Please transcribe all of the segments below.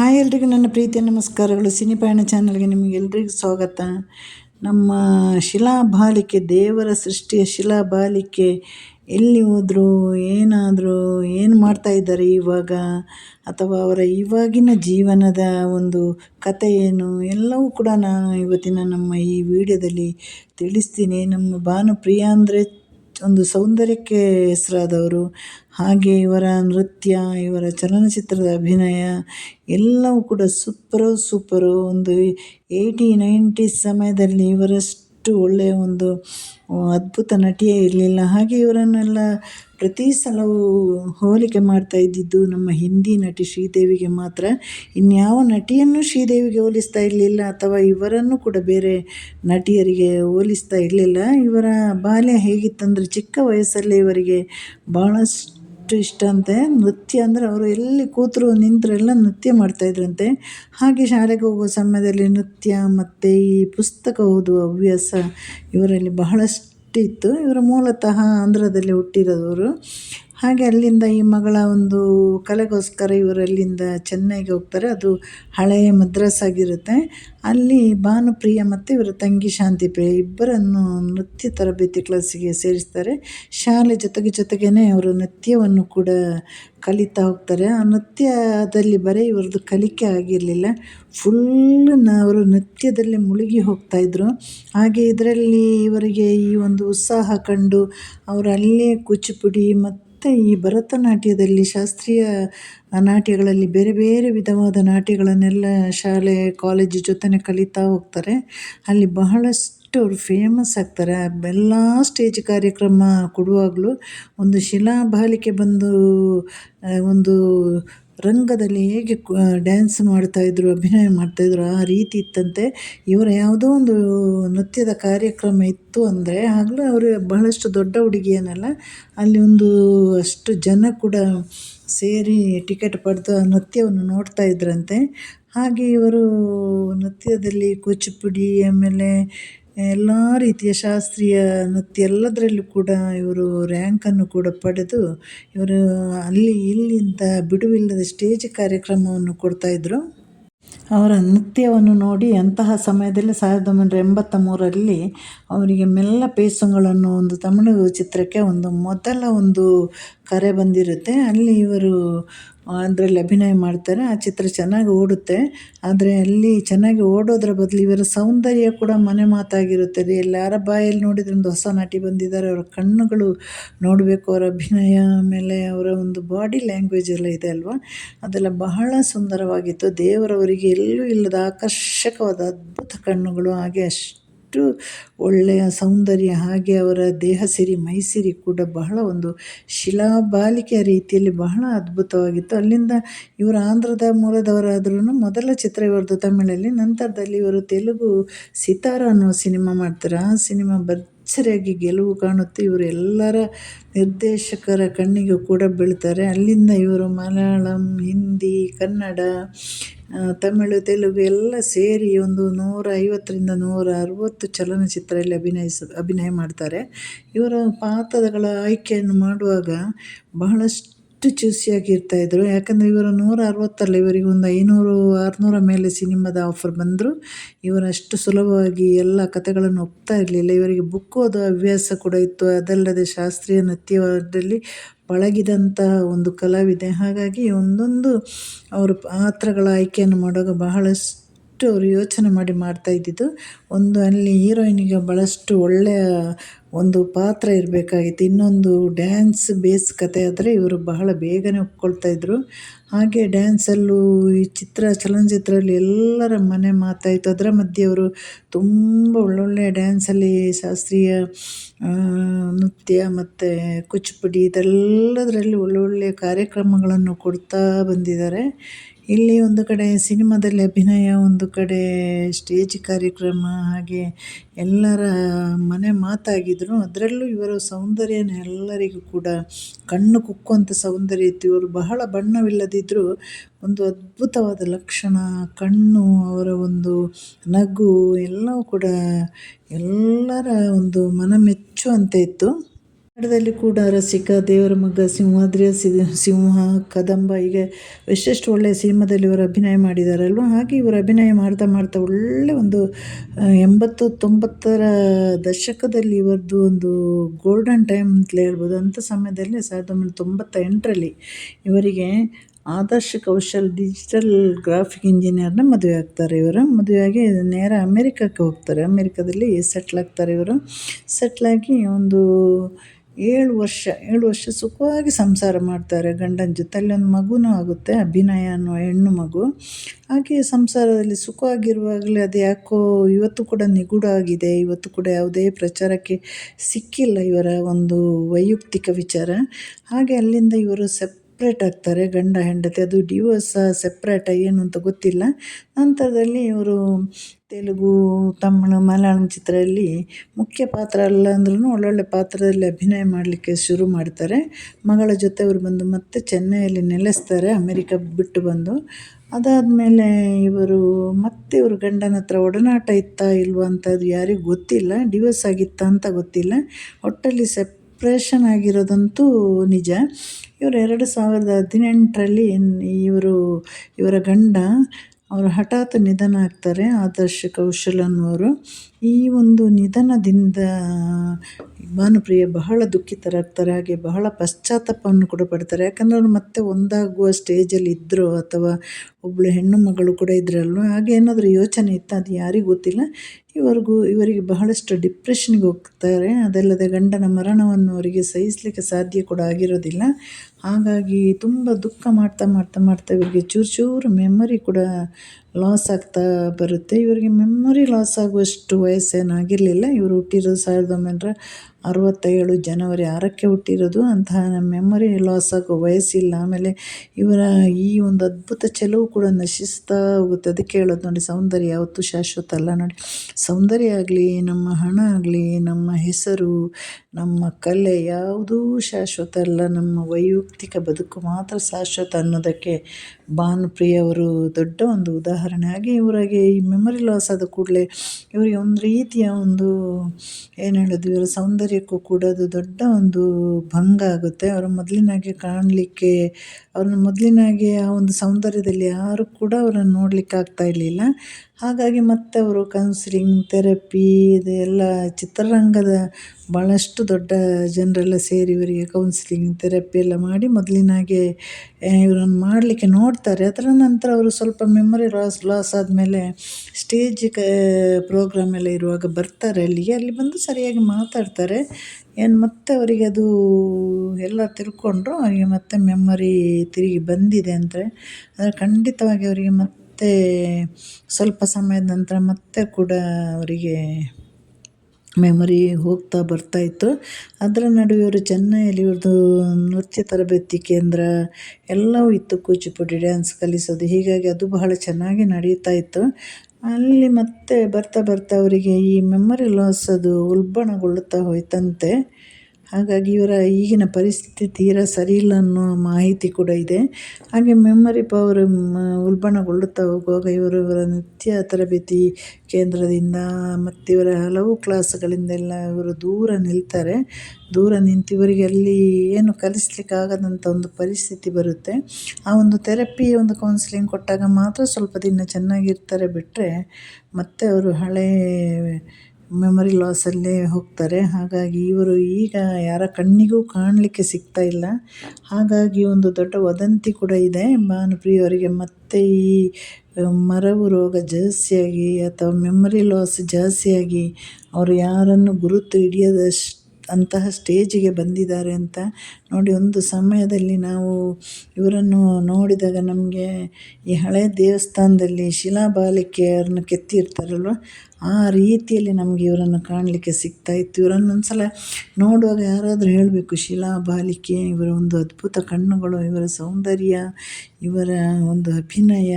Hi ಎಲ್ರಿಗೂ ನನ್ನ ಪ್ರೀತಿಯ ನಮಸ್ಕಾರಗಳು. ಸಿನಿಪಯಣ ಚಾನಲ್ಗೆ ನಿಮಗೆಲ್ರಿಗೂ ಸ್ವಾಗತ. ನಮ್ಮ ಶಿಲಾಬಾಲಿಕೆ ದೇವರ ಸೃಷ್ಟಿಯ ಶಿಲಾಬಾಲಿಕೆ ಎಲ್ಲಿ ಹೋದರೂ, ಏನಾದರೂ, ಏನು ಮಾಡ್ತಾ ಇದ್ದಾರೆ ಇವಾಗ? ಅಥವಾ ಅವರ ಇವಾಗಿನ ಜೀವನದ ಒಂದು ಕಥೆ ಏನು? ಎಲ್ಲವೂ ಕೂಡ ನಾನು ಇವತ್ತಿನ ನಮ್ಮ ಈ ವಿಡಿಯೋದಲ್ಲಿ ತಿಳಿಸ್ತೀನಿ. ನಮ್ಮ ಭಾನುಪ್ರಿಯ ಅಂದರೆ ಒಂದು ಸೌಂದರ್ಯಕ್ಕೆ ಹೆಸರಾದವರು. ಹಾಗೆ ಇವರ ನೃತ್ಯ, ಇವರ ಚಲನಚಿತ್ರದ ಅಭಿನಯ ಎಲ್ಲವೂ ಕೂಡ ಸೂಪರು ಸೂಪರು. ಒಂದು ಏಯ್ಟಿ ನೈಂಟೀಸ್ ಸಮಯದಲ್ಲಿ ಇವರಷ್ಟು ಒಳ್ಳೆಯ ಒಂದು, ಅದ್ಭುತ ನಟಿಯೇ ಇರಲಿಲ್ಲ. ಹಾಗೆ ಇವರನ್ನೆಲ್ಲ ಪ್ರತಿ ಸಲವೂ ಹೋಲಿಕೆ ಮಾಡ್ತಾ ಇದ್ದಿದ್ದು ನಮ್ಮ ಹಿಂದಿ ನಟಿ ಶ್ರೀದೇವಿಗೆ ಮಾತ್ರ. ಇನ್ಯಾವ ನಟಿಯನ್ನು ಶ್ರೀದೇವಿಗೆ ಹೋಲಿಸ್ತಾ ಇರಲಿಲ್ಲ ಅಥವಾ ಇವರನ್ನು ಕೂಡ ಬೇರೆ ನಟಿಯರಿಗೆ ಹೋಲಿಸ್ತಾ ಇರಲಿಲ್ಲ. ಇವರ ಬಾಲ್ಯ ಹೇಗಿತ್ತಂದರೆ ಚಿಕ್ಕ ವಯಸ್ಸಲ್ಲೇ ಇವರಿಗೆ ಭಾಳಷ್ಟು ಇಷ್ಟ ಅಂತೆ. ನೃತ್ಯ ಅಂದರೆ ಅವರು ಎಲ್ಲಿ ಕೂತರು ನಿಂತರೆಲ್ಲ ನೃತ್ಯ ಮಾಡ್ತಾಯಿದ್ರಂತೆ ಹಾಗೆ ಶಾಲೆಗೆ ಹೋಗುವ ಸಮಯದಲ್ಲಿ ನೃತ್ಯ ಮತ್ತು ಈ ಪುಸ್ತಕ ಓದುವ ಹವ್ಯಾಸ ಇವರಲ್ಲಿ ಬಹಳಷ್ಟು ಇತ್ತು ಇವರು ಮೂಲತಃ ಆಂಧ್ರದಲ್ಲಿ ಹುಟ್ಟಿರೋದವರು ಹಾಗೆ ಅಲ್ಲಿಂದ ಈ ಮಗಳ ಒಂದು ಕಲೆಗೋಸ್ಕರ ಇವರು ಅಲ್ಲಿಂದ ಚೆನ್ನೈಗೆ ಹೋಗ್ತಾರೆ. ಅದು ಹಳೆಯ ಮದ್ರಾಸ್ ಆಗಿರುತ್ತೆ ಅಲ್ಲಿ ಭಾನುಪ್ರಿಯ ಮತ್ತು ಇವರ ತಂಗಿ ಶಾಂತಿಪ್ರಿಯ ಇಬ್ಬರನ್ನು ನೃತ್ಯ ತರಬೇತಿ ಕ್ಲಾಸಿಗೆ ಸೇರಿಸ್ತಾರೆ. ಶಾಲೆ ಜೊತೆಗೆ ಜೊತೆಗೇ ಅವರು ನೃತ್ಯವನ್ನು ಕೂಡ ಕಲಿತಾ ಹೋಗ್ತಾರೆ. ಆ ನೃತ್ಯದಲ್ಲಿ ಬರೀ ಇವ್ರದ್ದು ಕಲಿಕೆ ಆಗಿರಲಿಲ್ಲ. ಫುಲ್ ಅವರು ನೃತ್ಯದಲ್ಲಿ ಮುಳುಗಿ ಹೋಗ್ತಾಯಿದ್ರು ಹಾಗೆ ಇದರಲ್ಲಿ ಇವರಿಗೆ ಈ ಒಂದು ಉತ್ಸಾಹ ಕಂಡು ಅವರು ಅಲ್ಲೇ ಕೂಚಿಪುಡಿ ಮತ್ತು ಮತ್ತು ಈ ಭರತನಾಟ್ಯದಲ್ಲಿ ಶಾಸ್ತ್ರೀಯ ನಾಟ್ಯಗಳಲ್ಲಿ ಬೇರೆ ಬೇರೆ ವಿಧವಾದ ನಾಟ್ಯಗಳನ್ನೆಲ್ಲ ಶಾಲೆ, ಕಾಲೇಜು ಜೊತೆನೆ ಕಲಿತಾ ಹೋಗ್ತಾರೆ. ಅಲ್ಲಿ ಬಹಳಷ್ಟು ಅವರು ಫೇಮಸ್ ಆಗ್ತಾರೆ. ಎಲ್ಲ ಸ್ಟೇಜ್ ಕಾರ್ಯಕ್ರಮ ಕೊಡುವಾಗಲೂ ಒಂದು ಶಿಲಾಬಾಲಿಕೆ ಬಂದು ಒಂದು ರಂಗದಲ್ಲಿ ಹೇಗೆ ಡ್ಯಾನ್ಸ್ ಮಾಡ್ತಾಯಿದ್ರು ಅಭಿನಯ ಮಾಡ್ತಾಯಿದ್ರು ಆ ರೀತಿ ಇತ್ತಂತೆ. ಇವರ ಯಾವುದೋ ಒಂದು ನೃತ್ಯದ ಕಾರ್ಯಕ್ರಮ ಇತ್ತು ಅಂದರೆ ಆಗಲೂ ಅವರು ಬಹಳಷ್ಟು ದೊಡ್ಡ ಹುಡುಗಿಯನ್ನೆಲ್ಲ ಅಲ್ಲಿ ಒಂದು ಅಷ್ಟು ಜನ ಕೂಡ ಸೇರಿ ಟಿಕೆಟ್ ಪಡೆದು ಆ ನೃತ್ಯವನ್ನು ನೋಡ್ತಾ ಇದ್ರಂತೆ. ಹಾಗೆ ಇವರು ನೃತ್ಯದಲ್ಲಿ ಕೂಚಿಪುಡಿ ಆಮೇಲೆ ಎಲ್ಲ ರೀತಿಯ ಶಾಸ್ತ್ರೀಯ ನೃತ್ಯ ಎಲ್ಲದರಲ್ಲೂ ಕೂಡ ಇವರು ರ್ಯಾಂಕನ್ನು ಕೂಡ ಪಡೆದು ಇವರು ಅಲ್ಲಿ ಇಲ್ಲಿಂದ ಬಿಡುವಿಲ್ಲದ ಸ್ಟೇಜ್ ಕಾರ್ಯಕ್ರಮವನ್ನು ಕೊಡ್ತಾಯಿದ್ರು ಅವರ ನೃತ್ಯವನ್ನು ನೋಡಿ ಅಂತಹ ಸಮಯದಲ್ಲಿ ಸಾವಿರದ ಒಂಬೈನೂರ ಎಂಬತ್ತ ಮೂರರಲ್ಲಿ ಅವರಿಗೆ ಮೆಲ್ಲ ಪೇಸುಗಳನ್ನು ಒಂದು ತಮಿಳು ಚಿತ್ರಕ್ಕೆ ಒಂದು ಮೊದಲ ಒಂದು ಕರೆ ಬಂದಿರುತ್ತೆ. ಅಲ್ಲಿ ಇವರು ಅದರಲ್ಲಿ ಅಭಿನಯ ಮಾಡ್ತಾರೆ. ಆ ಚಿತ್ರ ಚೆನ್ನಾಗಿ ಓಡುತ್ತೆ. ಆದರೆ ಅಲ್ಲಿ ಚೆನ್ನಾಗಿ ಓಡೋದ್ರ ಬದಲು ಇವರ ಸೌಂದರ್ಯ ಕೂಡ ಮನೆ ಮಾತಾಗಿರುತ್ತದೆ ಎಲ್ಲಾರ ಬಾಯಲ್ಲಿ ನೋಡಿದ್ರೆ ಒಂದು ಹೊಸ ನಟಿ ಬಂದಿದ್ದಾರೆ. ಅವರ ಕಣ್ಣುಗಳು ನೋಡಬೇಕು. ಅವರ ಅಭಿನಯ ಆಮೇಲೆ ಅವರ ಒಂದು ಬಾಡಿ ಲ್ಯಾಂಗ್ವೇಜ್ ಎಲ್ಲ ಇದೆ ಅಲ್ವಾ? ಅದೆಲ್ಲ ಬಹಳ ಸುಂದರವಾಗಿತ್ತು. ದೇವರವರಿಗೆ ಎಲ್ಲೂ ಇಲ್ಲದ ಆಕರ್ಷಕವಾದ ಅದ್ಭುತ ಕಣ್ಣುಗಳು ಹಾಗೆ ಅಷ್ಟು ಅಷ್ಟು ಒಳ್ಳೆಯ ಸೌಂದರ್ಯ, ಹಾಗೆ ಅವರ ದೇಹ ಸಿರಿ ಮೈಸಿರಿ ಕೂಡ ಬಹಳ ಒಂದು ಶಿಲಾಬಾಲಿಕೆಯ ರೀತಿಯಲ್ಲಿ ಬಹಳ ಅದ್ಭುತವಾಗಿತ್ತು. ಅಲ್ಲಿಂದ ಇವರು ಆಂಧ್ರದ ಮೂಲದವರಾದ್ರೂ ಮೊದಲ ಚಿತ್ರ ಇವರದ್ದು ತಮಿಳಲ್ಲಿ, ನಂತರದಲ್ಲಿ ಇವರು ತೆಲುಗು ಸಿತಾರ ಅನ್ನೋ ಸಿನಿಮಾ ಮಾಡ್ತಾರೆ. ಆ ಸಿನಿಮಾ ಭರ್ಜರಿಯಾಗಿ ಗೆಲುವು ಕಾಣುತ್ತೆ. ಇವರು ಎಲ್ಲರ ನಿರ್ದೇಶಕರ ಕಣ್ಣಿಗೂ ಕೂಡ ಬೀಳ್ತಾರೆ. ಅಲ್ಲಿಂದ ಇವರು ಮಲಯಾಳಂ, ಹಿಂದಿ, ಕನ್ನಡ ತಮಿಳು, ತೆಲುಗು ಎಲ್ಲ ಸೇರಿ ಒಂದು ನೂರ ಐವತ್ತರಿಂದ ನೂರ ಅರವತ್ತು ಚಲನಚಿತ್ರದಲ್ಲಿ ಅಭಿನಯಿಸ, ಅಭಿನಯ ಮಾಡ್ತಾರೆ. ಇವರ ಪಾತ್ರಗಳ ಆಯ್ಕೆಯನ್ನು ಮಾಡುವಾಗ ಬಹಳಷ್ಟು ಚೂಸಿಯಾಗಿ ಇರ್ತಾಯಿದ್ರು ಯಾಕಂದರೆ ಇವರು ನೂರ ಅರವತ್ತಲ್ಲ ಇವರಿಗೆ ಒಂದು ಐನೂರು, ಆರುನೂರ ಮೇಲೆ ಸಿನಿಮಾದ ಆಫರ್ ಬಂದರೂ. ಇವರಷ್ಟು ಸುಲಭವಾಗಿ ಎಲ್ಲ ಕಥೆಗಳನ್ನು ಒಪ್ತಾ ಇರಲಿಲ್ಲ. ಇವರಿಗೆ ಬುಕ್ ಓದೋ ಹವ್ಯಾಸ ಕೂಡ ಇತ್ತು. ಅದಲ್ಲದೆ ಶಾಸ್ತ್ರೀಯ ನೃತ್ಯದಲ್ಲಿ ಪಳಗಿದಂತಹ ಒಂದು ಕಲಾವಿದೆ. ಹಾಗಾಗಿ ಒಂದೊಂದು ಅವರು ಪಾತ್ರಗಳ ಆಯ್ಕೆಯನ್ನು ಮಾಡುವಾಗ ಬಹಳಷ್ಟು ಅವರು ಯೋಚನೆ ಮಾಡಿ ಮಾಡ್ತಾ ಇದ್ದಿದ್ದು. ಒಂದು ಅಲ್ಲಿ ಹೀರೋಯಿನಿಗೆ ಭಾಳಷ್ಟು ಒಳ್ಳೆಯ ಒಂದು ಪಾತ್ರ ಇರಬೇಕಾಗಿತ್ತು. ಇನ್ನೊಂದು ಡ್ಯಾನ್ಸ್ ಬೇಸ್ ಕತೆ ಆದರೆ ಇವರು ಬಹಳ ಬೇಗನೆ ಒಪ್ಕೊಳ್ತಾ ಇದ್ದರು ಹಾಗೆ ಡ್ಯಾನ್ಸಲ್ಲೂ ಈ ಚಿತ್ರ, ಚಲನಚಿತ್ರದಲ್ಲಿ ಎಲ್ಲರ ಮನೆ ಮಾತಾಯಿತು. ಅದರ ಮಧ್ಯೆ ಅವರು ತುಂಬ ಒಳ್ಳೊಳ್ಳೆಯ ಡ್ಯಾನ್ಸಲ್ಲಿ ಶಾಸ್ತ್ರೀಯ ನೃತ್ಯ ಮತ್ತು ಕೂಚಿಪುಡಿ ಇದೆಲ್ಲದರಲ್ಲಿ ಒಳ್ಳೊಳ್ಳೆಯ ಕಾರ್ಯಕ್ರಮಗಳನ್ನು ಕೊಡ್ತಾ ಬಂದಿದ್ದಾರೆ. ಇಲ್ಲಿ ಒಂದು ಕಡೆ ಸಿನಿಮಾದಲ್ಲಿ ಅಭಿನಯ, ಒಂದು ಕಡೆ ಸ್ಟೇಜ್ ಕಾರ್ಯಕ್ರಮ, ಹಾಗೆ ಎಲ್ಲರ ಮನೆ ಮಾತಾಗಿದ್ರು. ಅದರಲ್ಲೂ ಇವರ ಸೌಂದರ್ಯನ ಎಲ್ಲರಿಗೂ ಕೂಡ ಕಣ್ಣು ಕುಕ್ಕುವಂಥ ಸೌಂದರ್ಯ ಇತ್ತು. ಇವರು ಬಹಳ ಬಣ್ಣವಿಲ್ಲದಿದ್ದರೂ ಒಂದು ಅದ್ಭುತವಾದ ಲಕ್ಷಣ, ಕಣ್ಣು, ಅವರ ಒಂದು ನಗು, ಎಲ್ಲವೂ ಕೂಡ ಎಲ್ಲರ ಒಂದು ಮನ ಮೆಚ್ಚುವಂತೆ ಇತ್ತು. ಕನ್ನಡದಲ್ಲಿ ಕೂಡ ರಸಿಕ, ದೇವರ ಮಗ, ಸಿಂಹಾದ್ರಿಯ ಸಿಂಹ, ಕದಂಬ, ಹೀಗೆ ಎಷ್ಟೆಷ್ಟು ಒಳ್ಳೆಯ ಸಿನಿಮಾದಲ್ಲಿ ಇವರು ಅಭಿನಯ ಮಾಡಿದಾರಲ್ವ? ಹಾಗೆ ಇವರು ಅಭಿನಯ ಮಾಡ್ತಾ ಮಾಡ್ತಾ ಒಳ್ಳೆ ಒಂದು ಎಂಬತ್ತು ತೊಂಬತ್ತರ ದಶಕದಲ್ಲಿ ಇವರದ್ದು ಒಂದು ಗೋಲ್ಡನ್ ಟೈಮ್ ಅಂತಲೇ ಹೇಳ್ಬೋದು. ಅಂಥ ಸಮಯದಲ್ಲಿ ಸಾವಿರದ ಒಂಬೈನೂರ ತೊಂಬತ್ತ ಎಂಟರಲ್ಲಿ ಇವರಿಗೆ ಆದರ್ಶ ಕೌಶಲ್ ಡಿಜಿಟಲ್ ಗ್ರಾಫಿಕ್ ಇಂಜಿನಿಯರ್ನ ಮದುವೆ ಆಗ್ತಾರೆ ಇವರು. ಮದುವೆಯಾಗಿ ನೇರ ಅಮೇರಿಕಕ್ಕೆ ಹೋಗ್ತಾರೆ. ಅಮೇರಿಕಾದಲ್ಲಿ ಸೆಟ್ಲ್ ಆಗ್ತಾರೆ ಇವರು. ಸೆಟ್ಲಾಗಿ ಒಂದು ಏಳು ವರ್ಷ ಏಳು ವರ್ಷ ಸುಖವಾಗಿ ಸಂಸಾರ ಮಾಡ್ತಾರೆ ಗಂಡನ ಜೊತೆ ಒಂದು ಮಗುನೂ ಆಗುತ್ತೆ, ಅಭಿನಯ ಅನ್ನೋ ಹೆಣ್ಣು ಮಗು. ಹಾಗೆ ಸಂಸಾರದಲ್ಲಿ ಸುಖವಾಗಿರುವಾಗಲೇ ಅದು ಯಾಕೋ ಇವತ್ತು ಕೂಡ ನಿಗೂಢ ಆಗಿದೆ ಇವತ್ತು ಕೂಡ ಯಾವುದೇ ಪ್ರಚಾರಕ್ಕೆ ಸಿಕ್ಕಿಲ್ಲ ಇವರ ಒಂದು ವೈಯಕ್ತಿಕ ವಿಚಾರ. ಹಾಗೆ ಅಲ್ಲಿಂದ ಇವರು ಸೆಪ್ ಸಪ್ರೇಟ್ ಆಗ್ತಾರೆ, ಗಂಡ, ಹೆಂಡತಿ, ಅದು ಡಿವೋರ್ಸ ಸೆಪ್ರೇಟ ಏನು ಅಂತ ಗೊತ್ತಿಲ್ಲ. ನಂತರದಲ್ಲಿ ಇವರು ತೆಲುಗು, ತಮಿಳು, ಮಲಯಾಳಂ ಚಿತ್ರದಲ್ಲಿ ಮುಖ್ಯ ಪಾತ್ರ ಅಲ್ಲ ಅಂದ್ರೂ ಒಳ್ಳೊಳ್ಳೆ ಪಾತ್ರದಲ್ಲಿ ಅಭಿನಯ ಮಾಡಲಿಕ್ಕೆ ಶುರು ಮಾಡ್ತಾರೆ. ಮಗಳ ಜೊತೆ ಅವರು ಬಂದು ಮತ್ತೆ ಚೆನ್ನೈಯಲ್ಲಿ ನೆಲೆಸ್ತಾರೆ, ಅಮೆರಿಕ ಬಿಟ್ಟು ಬಂದು. ಅದಾದಮೇಲೆ ಇವರು ಮತ್ತೆ ಇವರು ಗಂಡನ ಹತ್ರ ಒಡನಾಟ ಇತ್ತಾ ಇಲ್ವಾ ಅಂತ ಅದು ಯಾರಿಗೂ ಗೊತ್ತಿಲ್ಲ ಡಿವೋರ್ಸ್ ಆಗಿತ್ತಾ ಅಂತ ಗೊತ್ತಿಲ್ಲ. ಒಟ್ಟಲ್ಲಿ ಸೆಪ್ರೇಷನ್ ಆಗಿರೋದಂತೂ ನಿಜ. ಇವರು ಎರಡು ಸಾವಿರದ ಹದಿನೆಂಟರಲ್ಲಿ ಇವರು, ಇವರ ಗಂಡ, ಅವರು ಹಠಾತ್ ನಿಧನ ಆಗ್ತಾರೆ, ಆದರ್ಶ ಕೌಶಲ್ ಅನ್ನುವರು ಈ ಒಂದು ನಿಧನದಿಂದ ಭಾನುಪ್ರಿಯ ಬಹಳ ದುಃಖಿತರಾಗ್ತಾರೆ, ಹಾಗೆ ಬಹಳ ಪಶ್ಚಾತ್ತಾಪವನ್ನು ಕೂಡ ಪಡ್ತಾರೆ. ಯಾಕಂದರೆ ಅವರು ಮತ್ತೆ ಒಂದಾಗುವ ಸ್ಟೇಜಲ್ಲಿ ಇದ್ದರು ಅಥವಾ ಒಬ್ಬಳು ಹೆಣ್ಣು ಮಗಳು ಕೂಡ ಇದ್ರಲ್ವ, ಹಾಗೆ ಏನಾದರೂ ಯೋಚನೆ ಇತ್ತು, ಅದು ಯಾರಿಗೂ ಗೊತ್ತಿಲ್ಲ. ಇವರಿಗೂ, ಇವರಿಗೆ ಬಹಳಷ್ಟು ಡಿಪ್ರೆಷನ್ಗೆ ಹೋಗ್ತಾರೆ. ಅದಲ್ಲದೆ ಗಂಡನ ಮರಣವನ್ನು ಅವರಿಗೆ ಸಹಿಸಲಿಕ್ಕೆ ಸಾಧ್ಯ ಕೂಡ ಆಗಿರೋದಿಲ್ಲ. ಹಾಗಾಗಿ ತುಂಬ ದುಃಖ ಮಾಡ್ತಾ ಮಾಡ್ತಾ ಮಾಡ್ತಾ ಇವರಿಗೆ ಚೂರು ಚೂರು ಮೆಮೊರಿ ಕೂಡ ಲಾಸ್ ಆಗ್ತಾ ಬರುತ್ತೆ. ಇವರಿಗೆ ಮೆಮೊರಿ ಲಾಸ್ ಆಗುವಷ್ಟು ವಯಸ್ಸೇನಾಗಿರಲಿಲ್ಲ. ಇವರು ಹುಟ್ಟಿರೋದು ಸಾವಿರದ ಒಂಬೈನೂರ ಅರವತ್ತೇಳು ಜನವರಿ ಆರಕ್ಕೆ ಹುಟ್ಟಿರೋದು. ಅಂತಹ ಮೆಮೊರಿ ಲಾಸ್ ಆಗೋ ವಯಸ್ಸಿಲ್ಲ. ಆಮೇಲೆ ಇವರ ಈ ಒಂದು ಅದ್ಭುತ ಚೆಲುವು ಕೂಡ ನಶಿಸ್ತಾ ಹೋಗುತ್ತೆ. ಅದಕ್ಕೆ ಹೇಳೋದು ನೋಡಿ, ಸೌಂದರ್ಯ ಯಾವತ್ತೂ ಶಾಶ್ವತ ಅಲ್ಲ ನೋಡಿ. ಸೌಂದರ್ಯ ಆಗಲಿ, ನಮ್ಮ ಹಣ ಆಗಲಿ, ನಮ್ಮ ಹೆಸರು, ನಮ್ಮ ಕಲೆ ಯಾವುದೂ ಶಾಶ್ವತ ಅಲ್ಲ. ನಮ್ಮ ವೈಯಕ್ತಿಕ ಬದುಕು ಮಾತ್ರ ಶಾಶ್ವತ ಅನ್ನೋದಕ್ಕೆ ಭಾನುಪ್ರಿಯವರು ದೊಡ್ಡ ಒಂದು ಉದಾಹರಣೆ. ಹಾಗೆ ಇವರಾಗೆ ಈ ಮೆಮೊರಿ ಲಾಸ್ ಆದ ಕೂಡಲೇ ಇವರಿಗೆ ಒಂದು ರೀತಿಯ ಒಂದು, ಏನು ಹೇಳೋದು, ಇವರ ಸೌಂದರ್ಯಕ್ಕೂ ಕೂಡ ಅದು ದೊಡ್ಡ ಒಂದು ಭಂಗ ಆಗುತ್ತೆ. ಅವರ ಮೊದಲಿನಾಗೆ ಕಾಣಲಿಕ್ಕೆ, ಅವ್ರನ್ನ ಮೊದಲಿನಾಗೆ ಆ ಒಂದು ಸೌಂದರ್ಯದಲ್ಲಿ ಯಾರು ಕೂಡ ಅವರನ್ನು ನೋಡಲಿಕ್ಕೆ ಆಗ್ತಾ ಇರಲಿಲ್ಲ. ಹಾಗಾಗಿ ಮತ್ತೆ ಅವರು ಕೌನ್ಸಿಲಿಂಗ್ ಥೆರಪಿ ಇದೆಲ್ಲ ಚಿತ್ರರಂಗದ ಭಾಳಷ್ಟು ದೊಡ್ಡ ಜನರೆಲ್ಲ ಸೇರಿ ಇವರಿಗೆ ಕೌನ್ಸಿಲಿಂಗ್ ಥೆರಪಿ ಎಲ್ಲ ಮಾಡಿ ಮೊದಲಿನಾಗೆ ಇವರನ್ನು ಮಾಡಲಿಕ್ಕೆ ನೋಡ್ತಾರೆ. ಅದರ ನಂತರ ಅವರು ಸ್ವಲ್ಪ ಮೆಮೊರಿ ಲಾಸ್ ಲಾಸ್ ಆದಮೇಲೆ ಸ್ಟೇಜ್ ಕ ಪ್ರೋಗ್ರಾಮ್ ಎಲ್ಲ ಇರುವಾಗ ಬರ್ತಾರೆ ಅಲ್ಲಿಗೆ. ಅಲ್ಲಿ ಬಂದು ಸರಿಯಾಗಿ ಮಾತಾಡ್ತಾರೆ. ಏನು ಮತ್ತೆ ಅವರಿಗೆ ಅದು ಎಲ್ಲ ತಿಳ್ಕೊಂಡ್ರು, ಅವರಿಗೆ ಮತ್ತೆ ಮೆಮೊರಿ ತಿರುಗಿ ಬಂದಿದೆ ಅಂದರೆ ಆದರೆ ಖಂಡಿತವಾಗಿ ಅವರಿಗೆ ಮತ್ತೆ ಸ್ವಲ್ಪ ಸಮಯದ ನಂತರ ಮತ್ತೆ ಕೂಡ ಅವರಿಗೆ ಮೆಮೊರಿ ಹೋಗ್ತಾ ಬರ್ತಾಯಿತ್ತು ಅದರ ನಡುವೆ ಅವರು ಚೆನ್ನೈಯಲ್ಲಿ ಇವ್ರದ್ದು ನೃತ್ಯ ತರಬೇತಿ ಕೇಂದ್ರ ಎಲ್ಲವೂ ಇತ್ತು. ಕೂಚಿಪುಡಿ ಡ್ಯಾನ್ಸ್ ಕಲಿಸೋದು. ಹೀಗಾಗಿ ಅದು ಬಹಳ ಚೆನ್ನಾಗಿ ನಡೀತಾ ಇತ್ತು. ಅಲ್ಲಿ ಮತ್ತೆ ಬರ್ತಾ ಬರ್ತಾ ಅವರಿಗೆ ಈ ಮೆಮೊರಿ ಲಾಸ್ ಅದು ಉಲ್ಬಣಗೊಳ್ಳುತ್ತಾ ಹೋಯ್ತಂತೆ. ಹಾಗಾಗಿ ಇವರ ಈಗಿನ ಪರಿಸ್ಥಿತಿ ತೀರಾ ಸರಿಯಿಲ್ಲ ಅನ್ನೋ ಮಾಹಿತಿ ಕೂಡ ಇದೆ. ಹಾಗೆ ಮೆಮೊರಿ ಪವರ್ ಉಲ್ಬಣಗೊಳ್ಳುತ್ತಾ ಹೋಗುವಾಗ ಇವರು ಇವರ ನೃತ್ಯ ತರಬೇತಿ ಕೇಂದ್ರದಿಂದ ಮತ್ತು ಇವರ ಹಲವು ಕ್ಲಾಸ್ಗಳಿಂದೆಲ್ಲ ಇವರು ದೂರ ನಿಲ್ತಾರೆ. ದೂರ ನಿಂತು ಇವರಿಗೆ ಅಲ್ಲಿ ಏನು ಕಲಿಸ್ಲಿಕ್ಕೆ ಆಗದಂಥ ಒಂದು ಪರಿಸ್ಥಿತಿ ಬರುತ್ತೆ. ಆ ಒಂದು ಥೆರಪಿ ಒಂದು ಕೌನ್ಸಿಲಿಂಗ್ ಕೊಟ್ಟಾಗ ಮಾತ್ರ ಸ್ವಲ್ಪ ದಿನ ಚೆನ್ನಾಗಿರ್ತಾರೆ ಬಿಟ್ಟರೆ ಮತ್ತೆ ಅವರು ಹಳೇ ಮೆಮೊರಿ ಲಾಸಲ್ಲೇ ಹೋಗ್ತಾರೆ. ಹಾಗಾಗಿ ಇವರು ಈಗ ಯಾರ ಕಣ್ಣಿಗೂ ಕಾಣಲಿಕ್ಕೆ ಸಿಗ್ತಾ ಇಲ್ಲ. ಹಾಗಾಗಿ ಒಂದು ದೊಡ್ಡ ವದಂತಿ ಕೂಡ ಇದೆ. ಭಾನುಪ್ರಿಯವರಿಗೆ ಮತ್ತೆ ಈ ಮರವು ರೋಗ ಜಾಸ್ತಿಯಾಗಿ ಅಥವಾ ಮೆಮೊರಿ ಲಾಸ್ ಜಾಸ್ತಿಯಾಗಿ ಅವರು ಯಾರನ್ನು ಗುರುತು ಹಿಡಿಯದಷ್ಟು, ಅಂತಹ ಸ್ಟೇಜಿಗೆ ಬಂದಿದ್ದಾರೆ ಅಂತ ನೋಡಿ ಒಂದು ಸಮಯದಲ್ಲಿ ನಾವು ಇವರನ್ನು ನೋಡಿದಾಗ ನಮಗೆ ಈ ಹಳೆಯ ದೇವಸ್ಥಾನದಲ್ಲಿ ಶಿಲಾಬಾಲಿಕೆಯರನ್ನು ಕೆತ್ತಿರ್ತಾರಲ್ವ, ಆ ರೀತಿಯಲ್ಲಿ ನಮಗೆ ಇವರನ್ನು ಕಾಣಲಿಕ್ಕೆ ಸಿಗ್ತಾಯಿತ್ತು ಇವರನ್ನು ಒಂದು ಸಲ ನೋಡುವಾಗ ಯಾರಾದರೂ ಹೇಳಬೇಕು ಶಿಲಾಬಾಲಿಕೆ ಇವರ ಒಂದು ಅದ್ಭುತ ಕಣ್ಣುಗಳು, ಇವರ ಸೌಂದರ್ಯ, ಇವರ ಒಂದು ಅಭಿನಯ,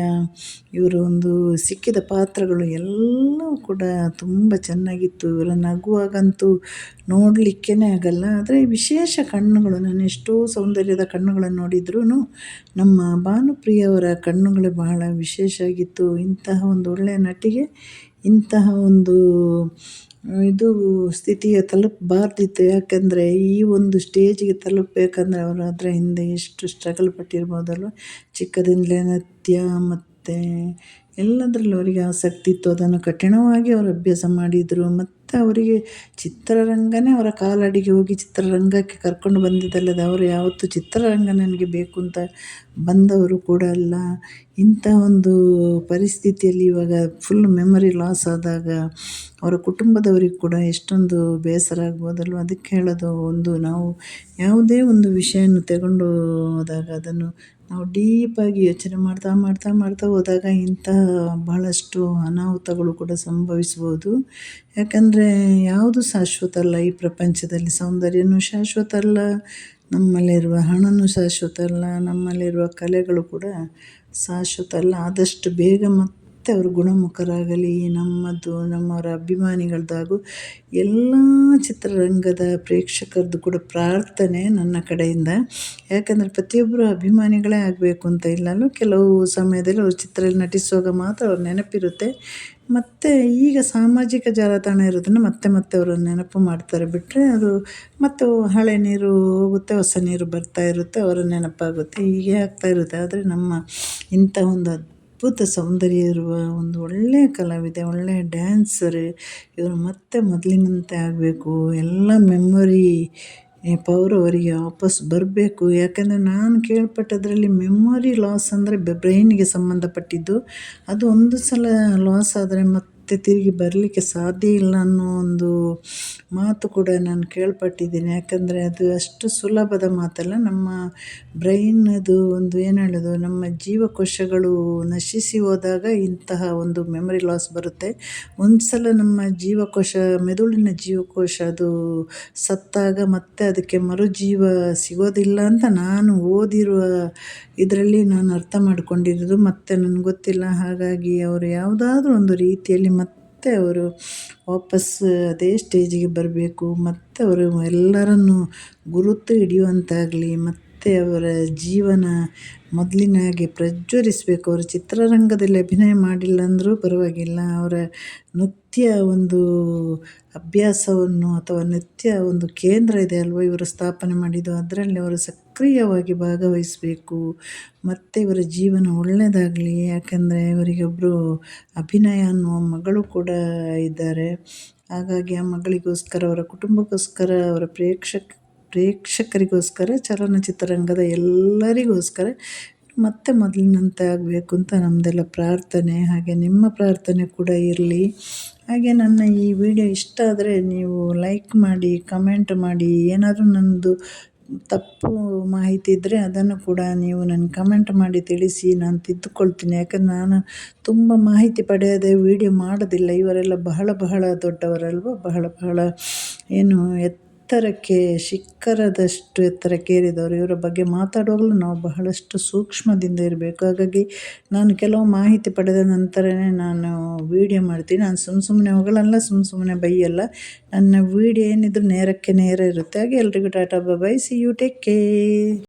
ಇವರ ಒಂದು ಸಿಕ್ಕಿದ ಪಾತ್ರಗಳು ಎಲ್ಲವೂ ಕೂಡ ತುಂಬ ಚೆನ್ನಾಗಿತ್ತು. ಇವರ ನಗುವಾಗಂತೂ ನೋಡಲಿಕ್ಕೇ ಆಗಲ್ಲ. ಆದರೆ ವಿಶೇಷ ಕಣ್ಣುಗಳು ನಾನು ಎಷ್ಟೋ ಸೌಂದರ್ಯದ ಕಣ್ಣುಗಳನ್ನು ನೋಡಿದ್ರೂ ನಮ್ಮ ಭಾನುಪ್ರಿಯವರ ಕಣ್ಣುಗಳು ಬಹಳ ವಿಶೇಷ ಆಗಿತ್ತು. ಇಂತಹ ಒಂದು ಒಳ್ಳೆಯ ನಟಿಗೆ, ಇಂತಹ ಒಂದು ಇದು ಸ್ಥಿತಿಗೆ ತಲುಪಬಾರ್ದಿತ್ತು. ಯಾಕಂದರೆ ಈ ಒಂದು ಸ್ಟೇಜಿಗೆ ತಲುಪಬೇಕಂದ್ರೆ ಅವರು ಅದರ ಹಿಂದೆ ಎಷ್ಟು ಸ್ಟ್ರಗಲ್ ಪಟ್ಟಿರ್ಬೋದಲ್ವ? ಚಿಕ್ಕದಿಂದಲೇ ನೃತ್ಯ ಮತ್ತು ಎಲ್ಲದರಲ್ಲೂ ಅವರಿಗೆ ಆಸಕ್ತಿ ಇತ್ತು. ಅದನ್ನು ಕಠಿಣವಾಗಿ ಅವರು ಅಭ್ಯಾಸ ಮಾಡಿದರು. ಮತ್ತು ಅವರಿಗೆ ಚಿತ್ರರಂಗನೇ ಅವರ ಕಾಲಡಿಗೆ ಹೋಗಿ ಚಿತ್ರರಂಗಕ್ಕೆ ಕರ್ಕೊಂಡು ಬಂದಿದ್ದಲ್ಲದೆ ಅವರು ಯಾವತ್ತೂ ಚಿತ್ರರಂಗ ನನಗೆ ಬೇಕು ಅಂತ ಬಂದವರು ಕೂಡ ಅಲ್ಲ. ಇಂಥ ಒಂದು ಪರಿಸ್ಥಿತಿಯಲ್ಲಿ ಇವಾಗ ಫುಲ್ ಮೆಮೊರಿ ಲಾಸ್ ಆದಾಗ ಅವರ ಕುಟುಂಬದವರಿಗೆ ಕೂಡ ಎಷ್ಟೊಂದು ಬೇಸರ ಆಗ್ಬೋದಲ್ವ? ಅದಕ್ಕೆ ಹೇಳೋದು ಒಂದು ನಾವು ಯಾವುದೇ ಒಂದು ವಿಷಯವನ್ನು ತಗೊಂಡು ಹೋದಾಗ ಅದನ್ನು ನಾವು ಡೀಪಾಗಿ ಯೋಚನೆ ಮಾಡ್ತಾ ಮಾಡ್ತಾ ಮಾಡ್ತಾ ಹೋದಾಗ ಇಂಥ ಬಹಳಷ್ಟು ಅನಾಹುತಗಳು ಕೂಡ ಸಂಭವಿಸ್ಬೋದು. ಯಾಕಂದರೆ ಯಾವುದು ಶಾಶ್ವತ ಅಲ್ಲ ಈ ಪ್ರಪಂಚದಲ್ಲಿ. ಸೌಂದರ್ಯನೂ ಶಾಶ್ವತ ಅಲ್ಲ, ನಮ್ಮಲ್ಲಿರುವ ಹಣನೂ ಶಾಶ್ವತ ಅಲ್ಲ, ನಮ್ಮಲ್ಲಿರುವ ಕಲೆಗಳು ಕೂಡ ಶಾಶ್ವತ ಅಲ್ಲ. ಆದಷ್ಟು ಬೇಗ ಮತ್ತೆ ಅವರು ಗುಣಮುಖರಾಗಲಿ, ನಮ್ಮದು, ನಮ್ಮವರ ಅಭಿಮಾನಿಗಳದ್ದಾಗೂ ಎಲ್ಲ ಚಿತ್ರರಂಗದ ಪ್ರೇಕ್ಷಕರದ್ದು ಕೂಡ ಪ್ರಾರ್ಥನೆ ನನ್ನ ಕಡೆಯಿಂದ. ಯಾಕಂದರೆ ಪ್ರತಿಯೊಬ್ಬರು ಅಭಿಮಾನಿಗಳೇ ಆಗಬೇಕು ಅಂತ ಇಲ್ಲಲ್ಲೂ, ಕೆಲವು ಸಮಯದಲ್ಲಿ ಅವರು ಚಿತ್ರದಲ್ಲಿ ನಟಿಸುವಾಗ ಮಾತ್ರ ಅವ್ರ ನೆನಪಿರುತ್ತೆ. ಮತ್ತು ಈಗ ಸಾಮಾಜಿಕ ಜಾಲತಾಣ ಇರೋದನ್ನು ಮತ್ತೆ ಮತ್ತೆ ಅವರು ನೆನಪು ಮಾಡ್ತಾರೆ. ಬಿಟ್ಟರೆ ಅದು ಮತ್ತು ಹಳೆ ನೀರು ಹೋಗುತ್ತೆ, ಹೊಸ ನೀರು ಬರ್ತಾ ಇರುತ್ತೆ, ಅವರ ನೆನಪಾಗುತ್ತೆ. ಹೀಗೆ ಆಗ್ತಾ ಇರುತ್ತೆ. ಆದರೆ ನಮ್ಮ ಇಂಥ ಒಂದು ಅದ್ಭುತ ಸೌಂದರ್ಯ ಇರುವ ಒಂದು ಒಳ್ಳೆಯ ಕಲಾವಿದೆ ಒಳ್ಳೆಯ ಡ್ಯಾನ್ಸರ್ ಇವರು ಮತ್ತೆ ಮೊದಲಿನಂತೆ ಆಗಬೇಕು. ಎಲ್ಲ ಮೆಮೊರಿ ಪವರ್ ಅವರಿಗೆ ವಾಪಸ್ ಬರಬೇಕು. ಯಾಕಂದರೆ ನಾನು ಕೇಳ್ಪಟ್ಟದ್ರಲ್ಲಿ ಮೆಮೊರಿ ಲಾಸ್ ಅಂದರೆ ಬ್ರೈನಿಗೆ ಸಂಬಂಧಪಟ್ಟಿದ್ದು. ಅದು ಒಂದು ಸಲ ಲಾಸ್ ಆದರೆ ಮತ್ತೆ ತಿರುಗಿ ಬರಲಿಕ್ಕೆ ಸಾಧ್ಯ ಇಲ್ಲ ಅನ್ನೋ ಒಂದು ಮಾತು ಕೂಡ ನಾನು ಕೇಳ್ಪಟ್ಟಿದ್ದೀನಿ. ಯಾಕಂದರೆ ಅದು ಅಷ್ಟು ಸುಲಭದ ಮಾತಲ್ಲ, ನಮ್ಮ ಬ್ರೈನದು ಒಂದು ಏನು ಹೇಳೋದು, ನಮ್ಮ ಜೀವಕೋಶಗಳು ನಶಿಸಿ ಹೋದಾಗ ಇಂತಹ ಒಂದು ಮೆಮೊರಿ ಲಾಸ್ ಬರುತ್ತೆ. ಒಂದು ಸಲ ನಮ್ಮ ಜೀವಕೋಶ, ಮೆದುಳಿನ ಜೀವಕೋಶ ಅದು ಸತ್ತಾಗ ಮತ್ತೆ ಅದಕ್ಕೆ ಮರುಜೀವ ಸಿಗೋದಿಲ್ಲ ಅಂತ ನಾನು ಓದಿರುವ ಇದರಲ್ಲಿ ನಾನು ಅರ್ಥ ಮಾಡಿಕೊಂಡಿರೋದು. ಮತ್ತೆ ನನಗೆ ಗೊತ್ತಿಲ್ಲ, ಹಾಗಾಗಿ ಅವರು ಯಾವುದಾದ್ರೂ ಒಂದು ರೀತಿಯಲ್ಲಿ ಮತ್ತೆ ಅವರು ವಾಪಸ್ ಅದೇ ಸ್ಟೇಜಿಗೆ ಬರಬೇಕು, ಮತ್ತು ಅವರು ಎಲ್ಲರನ್ನು ಗುರುತು ಹಿಡಿಯುವಂತಾಗಲಿ, ಮತ್ತು ಅವರ ಜೀವನ ಮೊದಲಿನ ಹಾಗೆ ಪ್ರಜ್ವಲಿಸಬೇಕು. ಅವರು ಚಿತ್ರರಂಗದಲ್ಲಿ ಅಭಿನಯ ಮಾಡಿಲ್ಲ ಅಂದರೂ ಪರವಾಗಿಲ್ಲ. ಅವರ ನೃತ್ಯ ಒಂದು ಅಭ್ಯಾಸವನ್ನು ಅಥವಾ ನೃತ್ಯ ಒಂದು ಕೇಂದ್ರ ಇದೆ ಅಲ್ವ ಇವರು ಸ್ಥಾಪನೆ ಮಾಡಿದ್ದು? ಅದರಲ್ಲಿ ಅವರು ಸಕ್ರಿಯವಾಗಿ ಭಾಗವಹಿಸಬೇಕು. ಮತ್ತು ಇವರ ಜೀವನ ಒಳ್ಳೆಯದಾಗಲಿ ಯಾಕೆಂದರೆ ಇವರಿಗೊಬ್ಬರು ಅಭಿನಯ ಅನ್ನುವ ಮಗಳು ಕೂಡ ಇದ್ದಾರೆ. ಹಾಗಾಗಿ ಆ ಮಗಳಿಗೋಸ್ಕರ, ಅವರ ಕುಟುಂಬಕ್ಕೋಸ್ಕರ, ಅವರ ಪ್ರೇಕ್ಷಕ, ಪ್ರೇಕ್ಷಕರಿಗೋಸ್ಕರ ಚಲನಚಿತ್ರರಂಗದ ಎಲ್ಲರಿಗೋಸ್ಕರ ಮತ್ತೆ ಮೊದಲಿನಂತೆ ಆಗಬೇಕು ಅಂತ ನಮ್ಮದೆಲ್ಲ ಪ್ರಾರ್ಥನೆ. ಹಾಗೆ ನಿಮ್ಮ ಪ್ರಾರ್ಥನೆ ಕೂಡ ಇರಲಿ. ಹಾಗೆ ನನ್ನ ಈ ವಿಡಿಯೋ ಇಷ್ಟ ಆದರೆ ನೀವು ಲೈಕ್ ಮಾಡಿ, ಕಮೆಂಟ್ ಮಾಡಿ, ಏನಾದರೂ ನನ್ನದು ತಪ್ಪು ಮಾಹಿತಿ ಇದ್ದರೆ ಅದನ್ನು ಕೂಡ ನೀವು ನನಗೆ ಕಮೆಂಟ್ ಮಾಡಿ ತಿಳಿಸಿ, ನಾನು ತಿದ್ದುಕೊಳ್ತೀನಿ. ಯಾಕಂದ್ರೆ ನಾನು ತುಂಬ ಮಾಹಿತಿ ಪಡೆಯದೆ ವೀಡಿಯೋ ಮಾಡೋದಿಲ್ಲ. ಇವರೆಲ್ಲ ಬಹಳ ಬಹಳ ದೊಡ್ಡವರಲ್ವ? ಬಹಳ ಬಹಳ ಏನು ಎತ್ತರಕ್ಕೆ, ಶಿಖರದಷ್ಟು ಎತ್ತರಕ್ಕೆ ಏರಿದವರು. ಇವರ ಬಗ್ಗೆ ಮಾತಾಡುವಾಗಲೂ ನಾವು ಬಹಳಷ್ಟು ಸೂಕ್ಷ್ಮದಿಂದ ಇರಬೇಕು. ಹಾಗಾಗಿ ನಾನು ಕೆಲವು ಮಾಹಿತಿ ಪಡೆದ ನಂತರನೇ ನಾನು ವೀಡಿಯೋ ಮಾಡ್ತೀನಿ. ನಾನು ಸುಮ್ಮ ಸುಮ್ಮನೆ ಹೊಗಳಲ್ಲ ಸುಮ್ಮ ಸುಮ್ಮನೆ ಬೈಯಲ್ಲ. ನನ್ನ ವೀಡಿಯೋ ಏನಿದ್ರು ನೇರಕ್ಕೆ ನೇರ ಇರುತ್ತೆ. ಹಾಗೆ ಎಲ್ರಿಗೂ tata bye see you take care